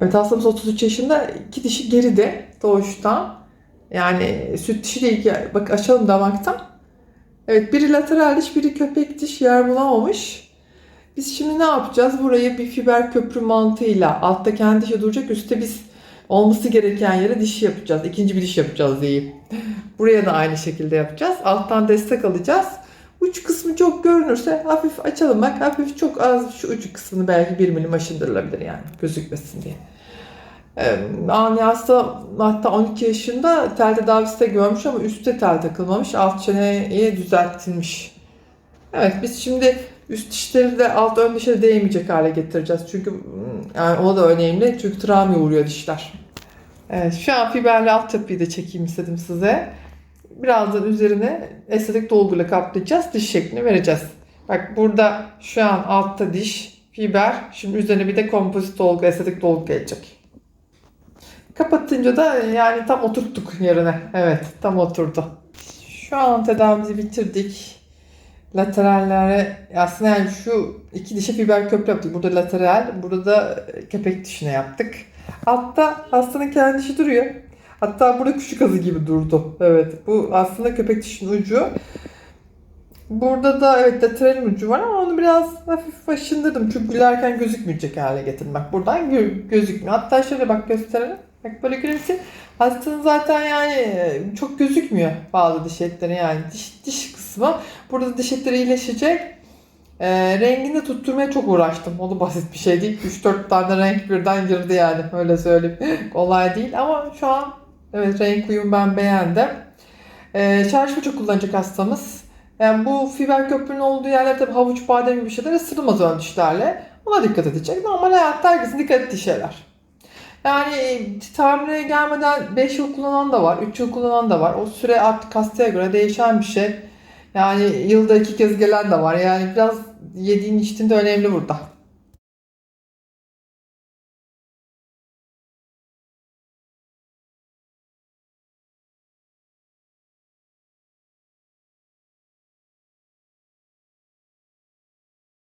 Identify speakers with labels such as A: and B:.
A: Evet hastamız 33 yaşında. iki dişi geride doğuştan. Yani süt dişi değil. ki. Bak açalım damaktan. Evet biri lateral diş biri köpek diş yer bulamamış. Biz şimdi ne yapacağız? Burayı bir fiber köprü mantığıyla altta kendi dişi duracak üstte biz olması gereken yere diş yapacağız. İkinci bir diş yapacağız diyeyim. Buraya da aynı şekilde yapacağız. Alttan destek alacağız. Uç kısmı çok görünürse hafif açalım bak. Hafif çok az şu ucu kısmını belki bir milim aşındırılabilir yani gözükmesin diye. Ani hasta hatta 12 yaşında tel tedavisi de görmüş ama üstte tel takılmamış. Alt çeneye düzeltilmiş. Evet biz şimdi üst dişleri de alt ön dişe değmeyecek hale getireceğiz. Çünkü yani o da önemli. Çünkü travma uğruyor dişler. Evet şu an fiberli altyapıyı da çekeyim istedim size. Birazdan üzerine estetik dolguyla kaplayacağız. Diş şeklini vereceğiz. Bak burada şu an altta diş, fiber. Şimdi üzerine bir de kompozit dolgu, estetik dolgu gelecek. Kapatınca da yani tam oturttuk yerine. Evet tam oturdu. Şu an tedavimizi bitirdik. Laterallere aslında yani şu iki dişe fiber köprü yaptık. Burada lateral, burada da köpek dişine yaptık. Altta hastanın kendi dişi duruyor. Hatta burada küçük azı gibi durdu. Evet bu aslında köpek dişinin ucu. Burada da evet lateralin ucu var ama onu biraz hafif aşındırdım. Çünkü gülerken gözükmeyecek hale getirdim. Bak buradan gö- gözükmüyor. Hatta şöyle bak gösterelim. Bak böyle gülümse. Hastanın zaten yani e, çok gözükmüyor bazı diş etleri yani diş, diş kısmı. Burada diş etleri iyileşecek. E, rengini tutturmaya çok uğraştım. O da basit bir şey değil. 3-4 tane renk birden girdi yani. Öyle söyleyeyim. Kolay değil ama şu an evet renk uyum ben beğendim. E, şarj fıçı kullanacak hastamız. Yani bu fiber köprünün olduğu yerlerde tabii havuç, badem gibi şeyler ısırılmaz ön dişlerle. Ona dikkat edecek. Normal hayatta herkesin dikkat ettiği şeyler. Yani e, tamirine gelmeden 5 yıl kullanan da var, 3 yıl kullanan da var. O süre artık hastaya göre değişen bir şey. Yani yılda iki kez gelen de var. Yani biraz yediğin içtiğin de önemli burada.